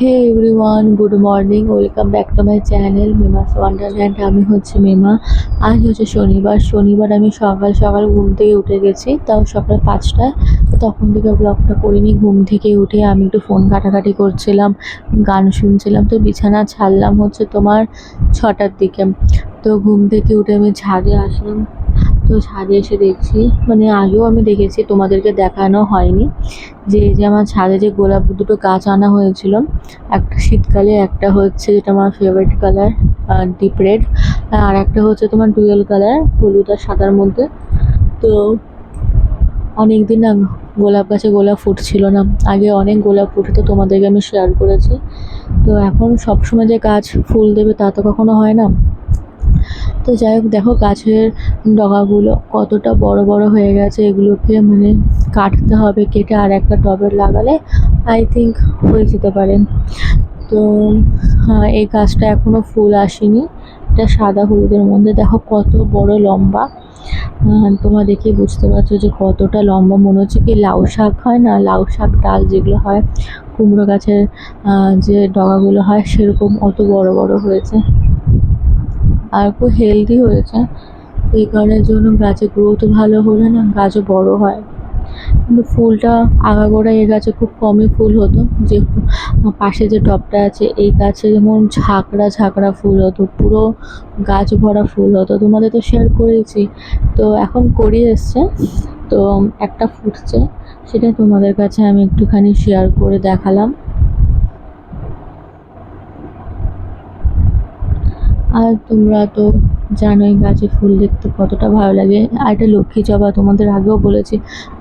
Hey everyone good morning welcome back to my channel Mema's Wonderland আমি হচ্ছে মেমা আজ হচ্ছে শনিবার। শনিবার আমি সকাল সকাল ঘুম থেকে উঠে গেছি। তাও সকাল পাঁচটায় তখন থেকে ব্লগটা করিনি। ঘুম থেকে উঠে আমি একটু ফোন কাটাকাটি করছিলাম, গান শুনছিলাম। তো বিছানা ছাড়লাম হচ্ছে তোমার ছটার দিকে। তো ঘুম থেকে উঠে আমি ছাদে আসলাম। তো ছাদে এসে দেখছি মানে আগেও আমি দেখেছি, তোমাদেরকে দেখানো হয়নি, যে যে আমার ছাদে যে গোলাপ দুটো গাছ আনা হয়েছিল, একটা শীতকালে, একটা হচ্ছে যেটা আমার ফেভারিট কালার ডিপ রেড আর একটা হচ্ছে তোমার ডুয়েল কালার হলুদ আর সাদার মধ্যে। তো অনেক দিন না গোলাপ গাছে গোলাপ ফুটছিল না, আগে অনেক গোলাপ ফুটতো, তোমাদেরকে আমি শেয়ার করেছি। তো এখন সবসময় যে গাছ ফুল দেবে তা তো কখনো হয় না। তো যাই হোক দেখো গাছের ডগাগুলো কতটা বড় বড় হয়ে গেছে এগুলোকে মানে কাটতে হবে কেটে আর একটা টবে লাগালে আই থিঙ্ক হয়ে যেতে পারে। তো হ্যাঁ এই গাছটা এখনও ফুল আসেনি এটা সাদা হলুদের মধ্যে। দেখো কত বড় লম্বা। আহ, তোমরা দেখে বুঝতে পারছ যে কতটা লম্বা। মনে হচ্ছে কি লাউ শাক হয় না? লাউ শাক ডাল যেগুলো হয় কুমড়ো গাছের যে ডগাগুলো হয় সেরকম অত বড় বড় হয়েছে। আর খুব হেলদি হয়েছে। এই কারণের জন্য গাছের গ্রোথ ভালো হলে না, গাছও বড় হয়। কিন্তু ফুলটা আগাগোড়া এই গাছে খুব কমই ফুল হতো। যে পাশে যে টবটা আছে, এই গাছে যেমন ঝাঁকড়া ঝাঁকড়া ফুল হতো, পুরো গাছ ভরা ফুল হতো। তোমাদের তো শেয়ার করেছি তো এখন করি এসছে। তো একটা ফুটছে, সেটা তোমাদের কাছে আমি একটুখানি শেয়ার করে দেখালাম। আর তোমরা তো জানোই গাছে ফুল দেখতে কতটা ভালো লাগে। আর এটা লক্ষ্মী জবা তোমাদের আগেও বলেছি,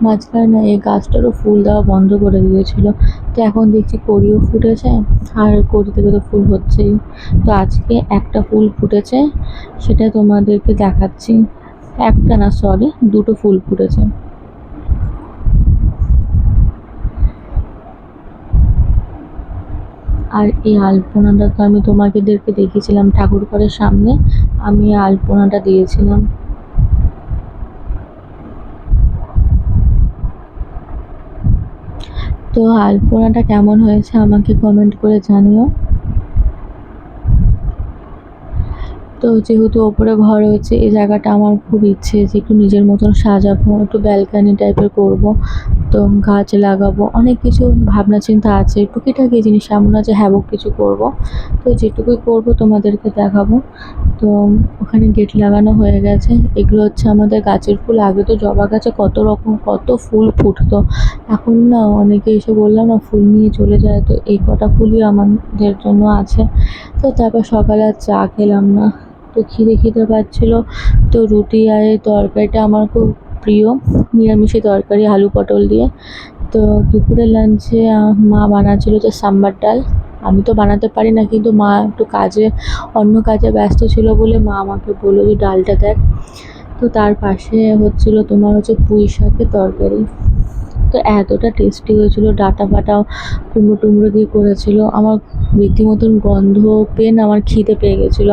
মাঝখানে এই গাছটারও ফুল দেওয়া বন্ধ করে দিয়েছিল। তো এখন দেখছি কড়িও ফুটেছে, আর কড়ি থেকে তো ফুল হচ্ছেই। তো আজকে একটা ফুল ফুটেছে, সেটা তোমাদেরকে দেখাচ্ছি। একটা না সরি দুটো ফুল ফুটেছে। আর এই আলপনাটা তো আমি তোমাদেরকে দেখিয়েছিলাম ঠাকুর ঘরের সামনে। আমি আলপনাটা দিয়েছিলাম। তো আলপনাটা কেমন হয়েছে আমাকে কমেন্ট করে জানিও। তো যেহেতু ওপরে ঘর হয়েছে, এই জায়গাটা আমার খুব ইচ্ছে যে একটু নিজের মতন সাজাবো, একটু ব্যালকানি টাইপের করব, তো গাছ লাগাবো, অনেক কিছু ভাবনা চিন্তা আছে, টুকিটাকি জিনিস এমন যে হ্যাবক কিছু করব। তো যেটুকুই করব তোমাদেরকে দেখাবো। তো ওখানে গেট লাগানো হয়ে গেছে, এগুলো হচ্ছে আমাদের গাছের ফুল। আগে তো জবা গাছে কত রকম, কত ফুল ফুটতো। এখন না অনেকে এসে বললাম না, ফুল নিয়ে চলে যায়। তো এই কটা ফুলই আমাদের জন্য আছে। তো তারপর সকালে আর চা খেলাম না। তো খিদে খিদে পাচ্ছিল। তো রুটি আর এই তরকারিটা আমার খুব প্রিয়। নিরামিষি তরকারি, আলু পটল দিয়ে। তো দুপুরের লাঞ্চে মা বানাচ্ছিল যে সাম্বার ডাল। আমি তো বানাতে পারি না, কিন্তু মা একটু কাজে, অন্য কাজে ব্যস্ত ছিল বলে মা আমাকে বলল যে, ডালটা দেখ। তো তার পাশে হচ্ছিল তোমার হচ্ছে পুঁই শাকের তরকারি। তো এতটা টেস্টি হয়েছিল, ডাটা ফাটাও কুমড়ো টুমড়ো দিয়ে করেছিল। আমার রীতিমতন গন্ধ পেন আমার খিদে পেয়ে গেছিল।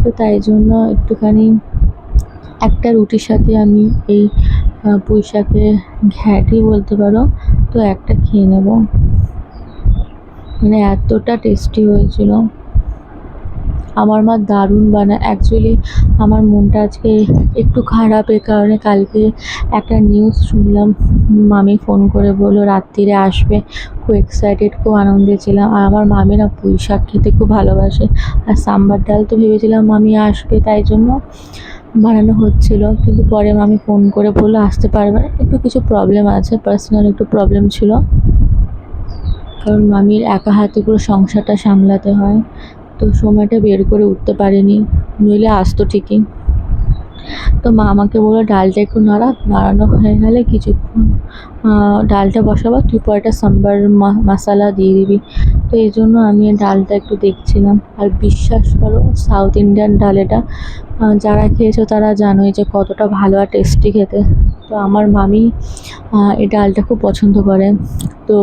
তো তাই জন্য একটুখানি একটা রুটির সাথে আমি এই পুঁইশাকে ঘ্যাটি বলতে পারো, তো একটা খেয়ে নেব। মানে এতটা টেস্টি হয়েছিল। আমার মা দারুণ বানায় অ্যাকচুয়ালি আমার মনটা আজকে একটু খারাপ এ কারণে কালকে একটা নিউজ শুনলাম, মামি ফোন করে বলল রাত্রিরে আসবে, খুব এক্সাইটেড খুব আনন্দে ছিলাম। আর আমার মামি না পুঁই শাক খেতে খুব ভালোবাসে। আর সাম্বার ডাল তো ভেবেছিলাম মামি আসবে, তাই জন্য বানানো হচ্ছিল। কিন্তু পরে মামি ফোন করে বলল আসতে পারবে না। একটু কিছু প্রবলেম আছে পার্সোনাল একটু প্রবলেম ছিল। কারণ মামির একা হাতে পুরো সংসারটা সামলাতে হয়। তো সময়টা বের করে উঠতে পারিনি, নইলে আসতো ঠিকই। তো মা আমাকে বলল, ডালটা একটু নাড়া, নাড়ানো হয়ে গেলে কিছুক্ষণ ডালটা বসাবো, তুই পরে সাম্বার মশলা দিয়ে দিবি। তো এই জন্য আমি ডালটা একটু দেখছিলাম। আর বিশ্বাস করো, সাউথ ইন্ডিয়ান ডাল এটা যারা খেয়েছো তারা জানোই যে কতটা ভালো আর টেস্টি খেতে। তো আমার মামি এই ডালটা খুব পছন্দ করে। তো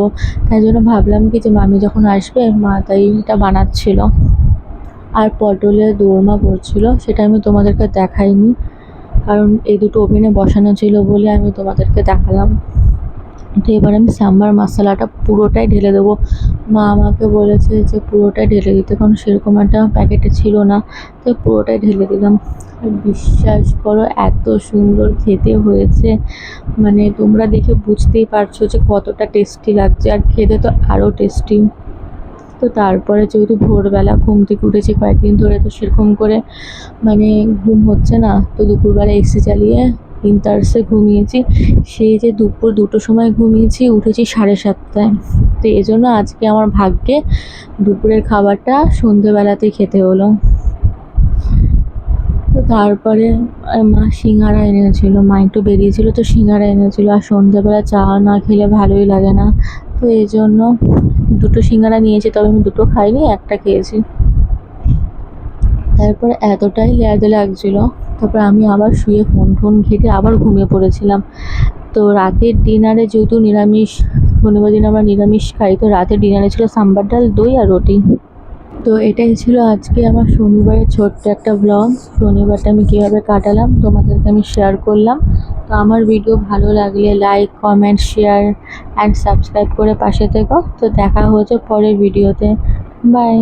তাই জন্য ভাবলাম কি যে মামি যখন আসবে, মা তাই এটা বানাচ্ছিল। আর পটলের দোরমা করছিল সেটা আমি তোমাদেরকে দেখাইনি। কারণ এই দুটো ওভেনে বসানো ছিল বলে আমি তোমাদেরকে দেখালাম। তো এবার আমি সাম্বার মশলাটা পুরোটাই ঢেলে দেবো। মা আমাকে বলেছে যে পুরোটাই ঢেলে দিতে, কারণ সেরকম একটা প্যাকেটে ছিল না। তো পুরোটাই ঢেলে দিলাম। বিশ্বাস করো, এত সুন্দর খেতে হয়েছে। মানে তোমরা দেখে বুঝতেই পারছ যে কতটা টেস্টি লাগছে। আর খেতে তো আরও টেস্টি। তো তারপরে যেহেতু ভোরবেলা ঘুম থেকে উঠেছি কয়েকদিন ধরে, তো সেরকম করে মানে ঘুম হচ্ছে না। তো দুপুরবেলা এসি চালিয়ে ইন্টার্সে ঘুমিয়েছি। সেই যে দুপুর দুটোর সময় ঘুমিয়েছি, উঠেছি সাড়ে সাতটায়। তো এই জন্য আজকে আমার ভাগ্যে দুপুরের খাবারটা সন্ধেবেলাতেই খেতে হলো। তো তারপরে মা সিঙ্গারা এনেছিল। মা একটু বেরিয়েছিল, তো সিঙ্গারা এনেছিল। আর সন্ধেবেলা চা না খেলে ভালোই লাগে না। তো এই জন্য দুটো সিঙ্গারা নিয়েছি, তবে আমি দুটো খাইনি, একটা খেয়েছি। তারপরে এতটাই লেয়াদে লাগছিল, তারপর আমি আবার শুয়ে ফোন টোন ঘেটে আবার ঘুমিয়ে পড়েছিলাম। তো রাতের ডিনারে যেহেতু নিরামিষ, শনিবার দিন আমরা নিরামিষ খাই, তো রাতের ডিনারে ছিল সাম্বার ডাল, দই আর রুটি। তো এটাই ছিল আজকে আমার শনিবারের ছোট্ট একটা ব্লগ শনিবারটা আমি কীভাবে কাটালাম তোমাদেরকে আমি শেয়ার করলাম। আমার ভিডিও ভালো লাগলে like comment share and subscribe করে পাশে থেকো। তো দেখা হচ্ছে পরের ভিডিওতে বাই